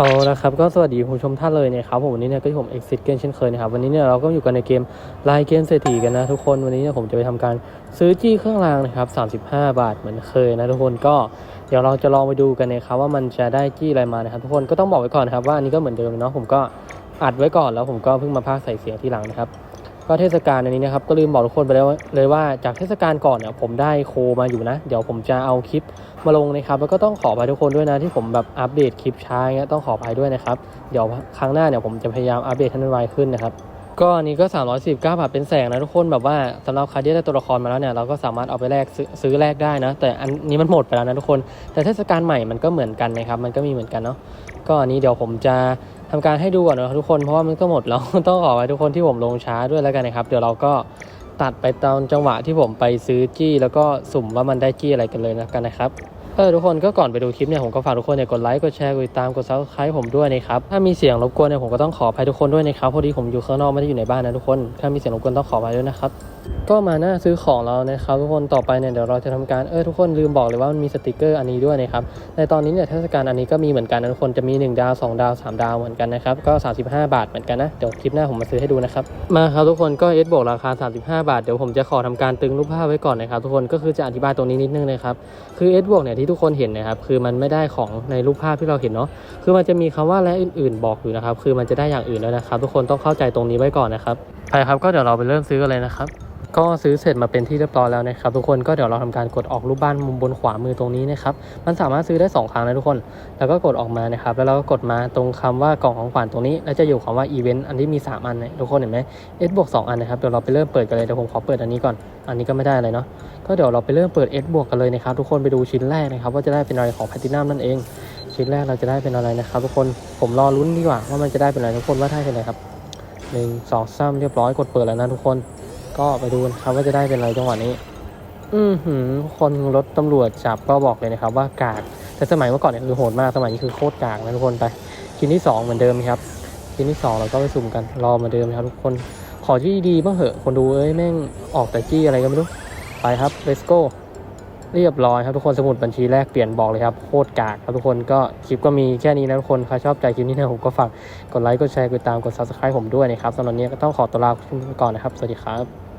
เอาละครับก็สวัสดีผู้ชมท่านเลยเนะครับผมวันนี้เนี่ยก็อยู่ผม Exit เกมเช่นเคยนะครับวันนี้เนี่ยเราก็อยู่กันในเกมลายเกมเศรษฐีกันนะทุกคนวันนี้เนี่ยผมจะไปทำการซื้อจี้เครื่องรางนะครับ 35 บาทเหมือนเคยนะทุกคนก็เดี๋ยวเราจะลองไปดูกันนะครับว่ามันจะได้จี้อะไรมานะครับทุกคนก็ต้องบอกไว้ก่อนนะครับว่าอันนี้ก็เหมือนเดิมเนาะผมก็อัดไว้ก่อนแล้วผมก็เพิ่งมาพากใส่เสียงทีหลังนะครับ ก็เทศกาลอันนี้นะครับก็ลืมบอกทุกคนไปแล้วเลยว่าจากเทศกาลก่อนเนี่ยผมได้โคมาอยู่นะ เดี๋ยวผมจะเอาคลิปมาลงนะครับ แล้วก็ต้องขออภัยทุกคนด้วยนะที่ผมแบบอัปเดตคลิปช้าเงี้ยต้องขออภัยด้วยนะครับ เดี๋ยวครั้งหน้าเนี่ยผมจะพยายามอัปเดตให้มันไวขึ้นนะครับก็อันนี้ก็ 319 บาทเป็นแสงนะทุกคนแบบว่าสำหรับใครที่ได้ตัวละครมาแล้วเนี่ยเราก็สามารถเอาไปแลกซื้อแลกได้นะ แต่อันนี้มันหมดไปแล้วนะทุกคน แต่เทศกาลใหม่มันก็เหมือนกันนะครับ มันก็มีเหมือนกันเนาะก็อันนี้เดี๋ยวผมจะ ทำการให้ดูก่อนนะทุกคนเพราะว่ามันก็หมดแล้วต้องขออภัยทุกคนที่ผมลงช้าด้วยแล้วกันนะครับ เดี๋ยวเราก็ตัดไปตอนจังหวะที่ผมไปซื้อจี้ แล้วก็สุ่มว่ามันได้จี้อะไรกันเลยนะกันนะครับเออทุกคนก็ก่อนไปดูคลิปเนี่ยผมก็ฝากทุกคนเนี่ยกดไลค์กดแชร์กดติดตามกดซับสไครต์ผมด้วยนะครับถ้ามีเสียงรบกวนเนี่ยผมก็ต้องขออภัยทุกคนด้วยนะครับพอดีผมอยู่ข้างนอกไม่ได้อยู่ในบ้านนะทุกคนถ้ามีเสียงรบกวนต้องขออภัยด้วยนะครับ ก็มาหน้าซื้อของเรานะครับทุกคนต่อไปเนี่ยเดี๋ยวเราจะทำการเออทุกคนลืมบอกเลยว่ามันมีสติกเกอร์อันนี้ด้วยนะครับในตอนนี้เนี่ยเทศกาลอันนี้ก็มีเหมือนกันนะทุกคนจะมี 1 ดาว 2 ดาว 3 ดาวเหมือนกันนะครับก็ 35 บาทเหมือนกันนะเดี๋ยวคลิปหน้าผมมาซื้อให้ดูนะครับมาครับทุกคนก็เอสบวกราคา 35 บาทเดี๋ยวผมจะขอทำการตึงรูปภาพไว้ก่อนนะครับทุกคนก็คือจะอธิบายตรงนี้นิดนึงนะครับคือ S บวกเนี่ยที่ทุกคนเห็นนะครับคือมันไม่ได้ของในรูปภาพที่เราเห็นเนาะคือมันจะมีคำว่าและอื่น ๆ บอกอยู่นะครับคือมันจะได้อย่างอื่นแล้วนะครับทุกคนต้องเข้าใจตรงนี้ไว้ก่อนนะครับไปครับก็เดี๋ยวเราไปเริ่มซื้อกันเลยนะครับ ก็ซื้อเสร็จมาเป็นที่เรียบร้อยแล้วนะครับทุกคนก็เดี๋ยวเราทำการกดออกรูปบ้านมุมบนขวามือตรงนี้นะครับมันสามารถซื้อได้ 2 ครั้งนะทุกคน แล้วก็กดออกมานะครับแล้วเราก็กดมาตรงคำว่ากล่องของขวัญตรงนี้ แล้วจะอยู่คำว่าอีเวนต์อันที่มี 3 อันเนี่ยทุกคนเห็นไหม S บวก2อันนะครับเดี๋ยวเราไปเริ่มเปิดกันเลยเดี๋ยวผมขอเปิดอันนี้ก่อน อันนี้ก็ไม่ได้อะไรเนาะก็เดี๋ยวเราไปเริ่มเปิด S บวกกันเลยนะครับทุกคนไปดูชิ้นแรกนะครับว่าจะได้เป็นอะไรของแพทินัมนั่นเอง ชิ้นแรกเราจะได้เป็นอะไรนะครับทุกคนผมรอลุ้นดีกว่าว่ามันจะได้เป็นอะไรทุกคนว่าได้เป็นอะไรครับหนึ่งสองสามเรียบร้อยกดเปิดแล้วนะทุกคน ก็ไปดูกันครับว่าจะได้เป็นอะไรจังหวะนี้ อือหือคนรถตำรวจจับก็บอกเลยนะครับ ว่ากากแต่สมัยเมื่อก่อนเนี่ยคือโหดมากสมัยนี้คือโคตรกากนะทุกคนไปชิ้นที่สองเหมือนเดิมครับชิ้นที่สองเราก็ไปสุ่มกันรอเหมือนเดิมครับทุกคนขอที่ดีบ้างเหอะคนดูเอ้ยแม่งออกแต่จี้อะไรก็ไม่รู้ไปครับ let's go เรียบร้อยครับทุกคนสมุดบัญชีแรกเปลี่ยนบอกเลยครับโคตรกากครับทุกคนก็คลิปก็มีแค่นี้นะทุกคนใครชอบใจคลิปนี้นะผมก็ฝากกดไลค์กดแชร์กดติดตามกด subscribe ผมด้วยนะครับสำหรับวันนี้ก็ต้องขอตัวลาไปก่อนนะครับ สวัสดีครับ